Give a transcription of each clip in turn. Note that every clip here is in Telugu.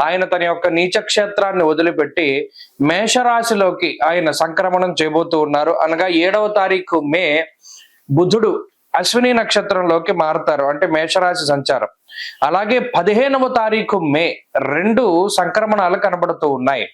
ఆయన తన యొక్క నీచ క్షేత్రాన్ని వదిలిపెట్టి మేషరాశిలోకి ఆయన సంక్రమణం చేయబోతూ ఉన్నారు. అనగా ఏడవ తారీఖు మే బుధుడు అశ్విని నక్షత్రంలోకి మారుతారు. అంటే మేషరాశి సంచారం. అలాగే పదిహేనవ తారీఖు మే రెండు సంక్రమణాలు కనబడుతూ ఉన్నాయి.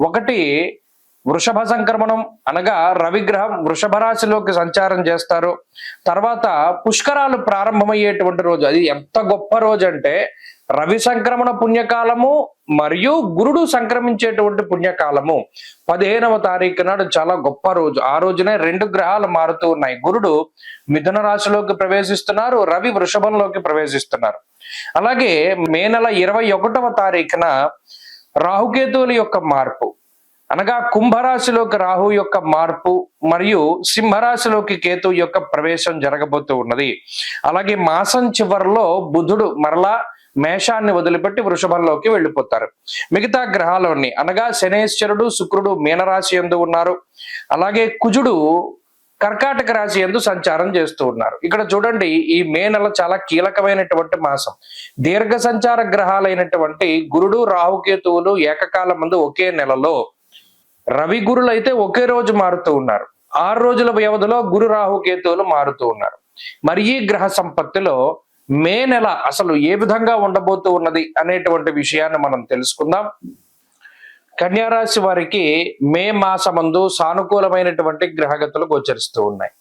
ఒకటి వృషభ సంక్రమణం. అనగా రవిగ్రహం వృషభ రాశిలోకి సంచారం చేస్తారు. తర్వాత పుష్కరాలు ప్రారంభమయ్యేటువంటి రోజు. అది ఎంత గొప్ప రోజు అంటే రవి సంక్రమణ పుణ్యకాలము మరియు గురుడు సంక్రమించేటువంటి పుణ్యకాలము. పదిహేనవ తారీఖు నాడు చాలా గొప్ప రోజు. ఆ రోజునే రెండు గ్రహాలు మారుతూ ఉన్నాయి. గురుడు మిథున రాశిలోకి ప్రవేశిస్తున్నారు రవి వృషభంలోకి ప్రవేశిస్తున్నారు. అలాగే మే నెల ఇరవై ఒకటవ తారీఖున రాహుకేతువుల యొక్క మార్పు. అనగా కుంభరాశిలోకి రాహు యొక్క మార్పు మరియు సింహరాశిలోకి కేతు యొక్క ప్రవేశం జరగబోతూ ఉన్నది. అలాగే మాసం చివరిలో బుధుడు మరలా మేషాన్ని వదిలిపెట్టి వృషభంలోకి వెళ్ళిపోతారు. మిగతా గ్రహాలన్నీ అనగా శనేశ్వరుడు శుక్రుడు మీనరాశి ఎందు ఉన్నారు. అలాగే కుజుడు కర్కాటక రాశి ఎందు సంచారం చేస్తూ ఉన్నారు. ఇక్కడ చూడండి ఈ మే నెల చాలా కీలకమైనటువంటి మాసం. దీర్ఘ సంచార గ్రహాలైనటువంటి గురుడు రాహుకేతువులు ఏకకాలం ముందు ఒకే నెలలో రవి గురులు అయితే ఒకే రోజు మారుతూ ఉన్నారు. ఆరు రోజుల వ్యవధిలో గురు రాహు కేతువులు మారుతూ ఉన్నారు. మరి ఈ గ్రహ సంపత్తిలో మే నెల అసలు ఏ విధంగా ఉండబోతూ ఉన్నది అనేటువంటి విషయాన్ని మనం తెలుసుకుందాం. కన్యారాశి వారికి మే మాసమందు సానుకూలమైనటువంటి గ్రహగతులు గోచరిస్తూ ఉన్నాయి.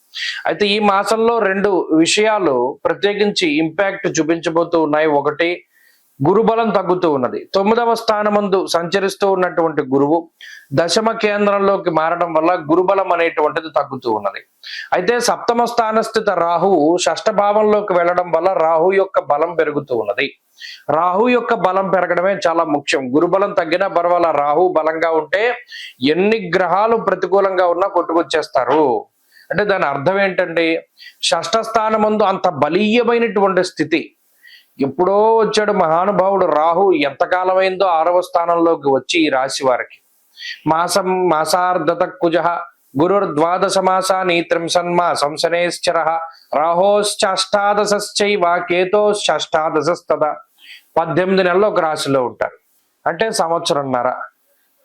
అయితే ఈ మాసంలో రెండు విషయాలు ప్రత్యేకించి ఇంపాక్ట్ చూపించబోతూ ఉన్నాయి. ఒకటి గురుబలం తగ్గుతూ ఉన్నది. తొమ్మిదవ స్థానమందు సంచరిస్తూ ఉన్నటువంటి గురువు దశమ కేంద్రంలోకి మారడం వల్ల గురుబలం అనేటువంటిది తగ్గుతూ ఉన్నది. అయితే సప్తమ స్థానస్థిత రాహువు షష్ఠ భావంలోకి వెళ్ళడం వల్ల రాహు యొక్క బలం పెరుగుతూ ఉన్నది. రాహు యొక్క బలం పెరగడమే చాలా ముఖ్యం. గురుబలం తగ్గినా పర్వాల రాహు బలంగా ఉంటే ఎన్ని గ్రహాలు ప్రతికూలంగా ఉన్నా కొట్టుకొచ్చేస్తారు. అంటే దాని అర్థం ఏంటండి? షష్ఠ స్థానమందు అంత బలీయమైనటువంటి స్థితి ఎప్పుడో వచ్చాడు మహానుభావుడు రాహు. ఎంతకాలమైందో ఆరవ స్థానంలోకి వచ్చి ఈ రాశి వారికి. మాసం మాసార్ధత కుజ గురుర్ద్వాదశ మాసాని త్రింశన్మాసం శనేశ్చర రాహోశ్చాష్టాదశైవ కేతోశ్చాష్టాదశస్తద. పద్దెనిమిది నెలలు ఒక రాశిలో ఉంటారు. అంటే సంవత్సరంన్నర.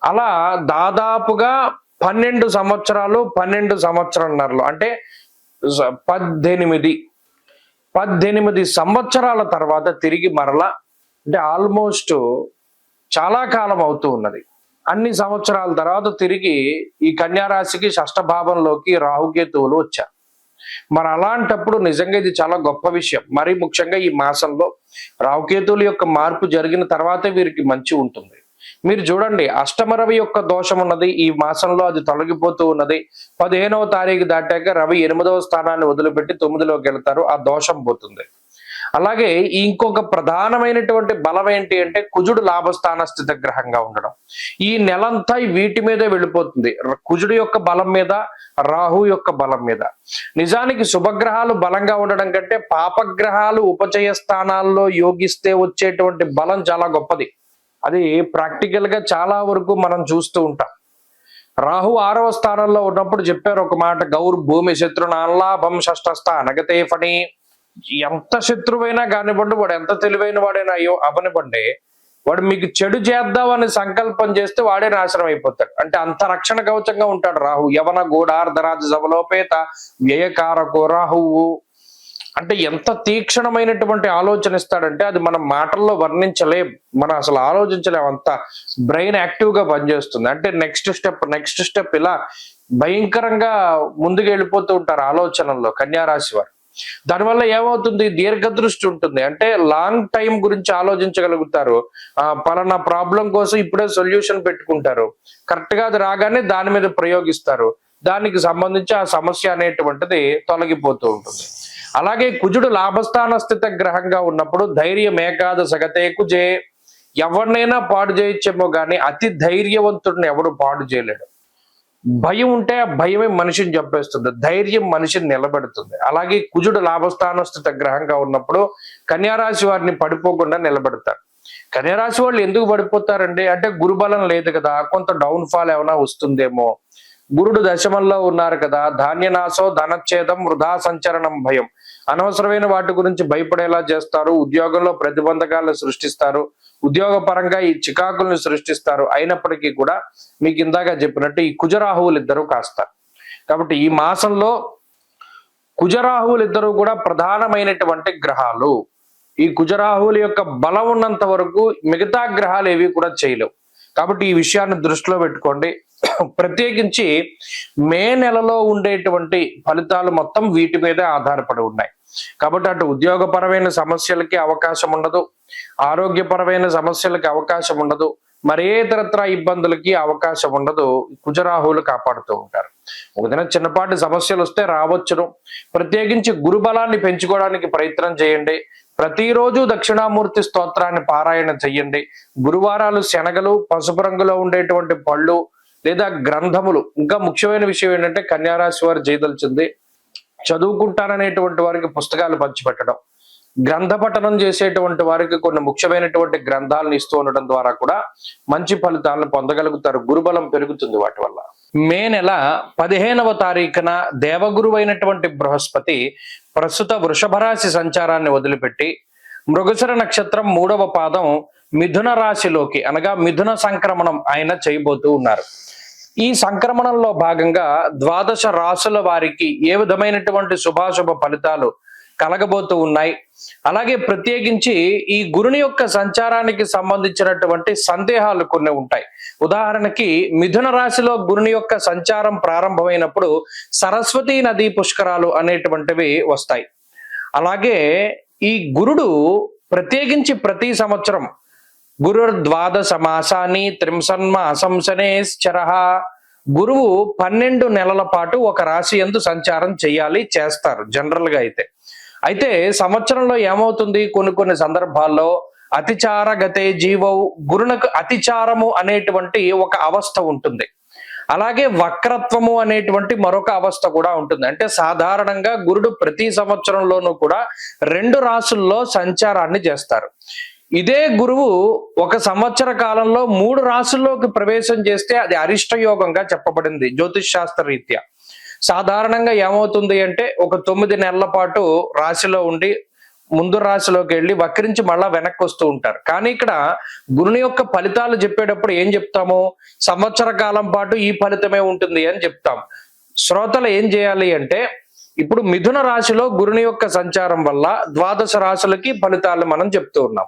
అలా దాదాపుగా పన్నెండు సంవత్సరాలు పన్నెండు సంవత్సరంన్నరలు. అంటే పద్దెనిమిది పద్దెనిమిది సంవత్సరాల తర్వాత తిరిగి మరలా అంటే ఆల్మోస్ట్ చాలా కాలం అవుతూ ఉన్నది. అన్ని సంవత్సరాల తర్వాత తిరిగి ఈ కన్యారాశికి షష్టభావంలోకి రాహుకేతువులు వచ్చారు. మరి అలాంటప్పుడు నిజంగా ఇది చాలా గొప్ప విషయం. మరి ముఖ్యంగా ఈ మాసంలో రాహుకేతువుల యొక్క మార్పు జరిగిన తర్వాతే వీరికి మంచి ఉంటుంది. మీరు చూడండి అష్టమ రవి యొక్క దోషం ఉన్నది ఈ మాసంలో అది తొలగిపోతూ ఉన్నది. పదిహేనవ తారీఖు దాటాక రవి ఎనిమిదవ స్థానాన్ని వదిలిపెట్టి తొమ్మిదిలోకి వెళ్తారు ఆ దోషం పోతుంది. అలాగే ఇంకొక ప్రధానమైనటువంటి బలం ఏంటి అంటే కుజుడు లాభస్థాన స్థిత గ్రహంగా ఉండడం. ఈ నెలంతా వీటి మీదే వెళ్ళిపోతుంది. కుజుడు యొక్క బలం మీద రాహు యొక్క బలం మీద. నిజానికి శుభగ్రహాలు బలంగా ఉండడం కంటే పాపగ్రహాలు ఉపచయ స్థానాల్లో యోగిస్తే వచ్చేటువంటి బలం చాలా గొప్పది. అది ప్రాక్టికల్గా చాలా వరకు మనం చూస్తూ ఉంటాం. రాహు ఆరవ స్థానంలో ఉన్నప్పుడు చెప్పారు ఒక మాట గౌర్ భూమి శత్రు నాలాభం షష్టస్థ అనగతే ఫణి. ఎంత శత్రువైనా కానివ్వండి వాడు ఎంత తెలివైన వాడైనా అయ్యో అవనివ్వండి వాడు మీకు చెడు చేద్దామని సంకల్పం చేస్తే వాడే నాశనం అయిపోతాడు. అంటే అంత రక్షణ కవచంగా ఉంటాడు రాహు. యవన గూఢార్ధరాజ సభలోపేత వ్యయకారకో రాహువు. అంటే ఎంత తీక్షణమైనటువంటి ఆలోచన ఇస్తాడంటే అది మనం మాటల్లో వర్ణించలేం. మనం అసలు ఆలోచించలేం. అంత బ్రెయిన్ యాక్టివ్గా పనిచేస్తుంది. అంటే నెక్స్ట్ స్టెప్ నెక్స్ట్ స్టెప్ ఇలా భయంకరంగా ముందుకు వెళ్ళిపోతూ ఉంటారు ఆలోచనల్లో కన్యారాశి వారు. దానివల్ల ఏమవుతుంది? దీర్ఘదృష్టి ఉంటుంది. అంటే లాంగ్ టైం గురించి ఆలోచించగలుగుతారు. ఆ పలానా ప్రాబ్లం కోసం ఇప్పుడే సొల్యూషన్ పెట్టుకుంటారు. కరెక్ట్గా అది రాగానే దాని మీద ప్రయోగిస్తారు. దానికి సంబంధించి ఆ సమస్య అనేటువంటిది తొలగిపోతూ ఉంటుంది. అలాగే కుజుడు లాభస్థాన స్థిత గ్రహంగా ఉన్నప్పుడు ధైర్యం ఏకాదశ గతే కుజే. ఎవరినైనా పాడు చేయొచ్చేమో కానీ అతి ధైర్యవంతుడిని ఎవడు పాడు చేయలేడు. భయం ఉంటే ఆ భయమే మనిషిని చంపేస్తుంది. ధైర్యం మనిషిని నిలబెడుతుంది. అలాగే కుజుడు లాభస్థానస్థిత గ్రహంగా ఉన్నప్పుడు కన్యారాశి వారిని పడిపోకుండా నిలబెడతారు కన్యారాశి వాళ్ళు ఎందుకు పడిపోతారండి? అంటే గురుబలం లేదు కదా కొంత డౌన్ ఫాల్ ఏమైనా వస్తుందేమో. గురుడు దశమంలో ఉన్నారు కదా ధాన్యనాశో ధనచ్ఛేదం వృధా సంచరణం భయం. అనవసరమైన వాటి గురించి భయపడేలా చేస్తారు. ఉద్యోగంలో ప్రతిబంధకాలను సృష్టిస్తారు. ఉద్యోగ పరంగా ఈ చికాకుల్ని సృష్టిస్తారు. అయినప్పటికీ కూడా మీకు ఇందాక చెప్పినట్టు ఈ కుజరాహువులు ఇద్దరు కాస్తారు. కాబట్టి ఈ మాసంలో కుజరాహువులు ఇద్దరు కూడా ప్రధానమైనటువంటి గ్రహాలు. ఈ కుజరాహువుల యొక్క బలం ఉన్నంత వరకు మిగతా గ్రహాలు ఏవి కూడా చేయలేవు. కాబట్టి ఈ విషయాన్ని దృష్టిలో పెట్టుకోండి. ప్రత్యేకించి మే నెలలో ఉండేటువంటి ఫలితాలు మొత్తం వీటి మీదే ఆధారపడి ఉన్నాయి. కాబట్టి అటు ఉద్యోగపరమైన సమస్యలకి అవకాశం ఉండదు ఆరోగ్యపరమైన సమస్యలకి అవకాశం ఉండదు మరే ఇతరత్ర ఇబ్బందులకి అవకాశం ఉండదు కుజరాహువులు కాపాడుతూ ఉంటారు. ఒకదిన చిన్నపాటి సమస్యలు వస్తే రావచ్చును. ప్రత్యేకించి గురుబలాన్ని పెంచుకోవడానికి ప్రయత్నం చేయండి. ప్రతిరోజు దక్షిణామూర్తి స్తోత్రాన్ని పారాయణ చెయ్యండి. గురువారాలు శనగలు పసుపు రంగులో ఉండేటువంటి పళ్ళు లేదా గ్రంథములు. ఇంకా ముఖ్యమైన విషయం ఏంటంటే కన్యారాశి వారు చేయదలిచింది చదువుకుంటారనేటువంటి వారికి పుస్తకాలు పంచిపెట్టడం గ్రంథ పఠనం చేసేటువంటి వారికి కొన్ని ముఖ్యమైనటువంటి గ్రంథాలను ఇస్తూ ఉండడం ద్వారా కూడా మంచి ఫలితాలను పొందగలుగుతారు. గురుబలం పెరుగుతుంది వాటి వల్ల. మే నెల పదిహేనవ తారీఖున దేవగురు అయినటువంటి బృహస్పతి ప్రస్తుత వృషభ రాశి సంచారాన్ని వదిలిపెట్టి మృగశిర నక్షత్రం మూడవ పాదం మిథున రాశిలోకి అనగా మిథున సంక్రమణం ఆయన చేయబోతూ ఉన్నారు. ఈ సంక్రమణంలో భాగంగా ద్వాదశ రాసుల వారికి ఏ విధమైనటువంటి శుభాశుభ ఫలితాలు కలగబోతూ ఉన్నాయి? అలాగే ప్రత్యేకించి ఈ గురుని యొక్క సంచారానికి సంబంధించినటువంటి సందేహాలు కొన్ని ఉంటాయి. ఉదాహరణకి మిథున రాశిలో గురుని యొక్క సంచారం ప్రారంభమైనప్పుడు సరస్వతీ నదీ పుష్కరాలు అనేటువంటివి వస్తాయి. అలాగే ఈ గురుడు ప్రత్యేకించి ప్రతి సంవత్సరం గురుర్ద్వాదశమాసాన్ని త్రింసన్మ అసంసనేశ్చరహ గురువు పన్నెండు నెలల పాటు ఒక రాశి ఎందు సంచారం చేయాలి చేస్తారు జనరల్గా అయితే. అయితే సంవత్సరంలో ఏమవుతుంది? కొన్ని కొన్ని సందర్భాల్లో అతిచార గతే గురునకు అతిచారము అనేటువంటి ఒక అవస్థ ఉంటుంది. అలాగే వక్రత్వము అనేటువంటి మరొక అవస్థ కూడా ఉంటుంది. అంటే సాధారణంగా గురుడు ప్రతి సంవత్సరంలోనూ కూడా రెండు రాసుల్లో సంచారాన్ని చేస్తారు. ఇదే గురువు ఒక సంవత్సర కాలంలో మూడు రాసుల్లోకి ప్రవేశం చేస్తే అది అరిష్ట యోగంగా చెప్పబడింది జ్యోతిష్ శాస్త్ర రీత్యా. సాధారణంగా ఏమవుతుంది అంటే ఒక తొమ్మిది నెలల పాటు రాశిలో ఉండి ముందు రాశిలోకి వెళ్ళి వక్రించి మళ్ళా వెనక్కి వస్తూ ఉంటారు. కానీ ఇక్కడ గురుని యొక్క ఫలితాలు చెప్పేటప్పుడు ఏం చెప్తాము? సంవత్సర కాలం పాటు ఈ ఫలితమే ఉంటుంది అని చెప్తాం. శ్రోతలు ఏం చేయాలి అంటే ఇప్పుడు మిథున రాశిలో గురుని యొక్క సంచారం వల్ల ద్వాదశ రాశులకి ఫలితాలు మనం చెప్తూ ఉన్నాం.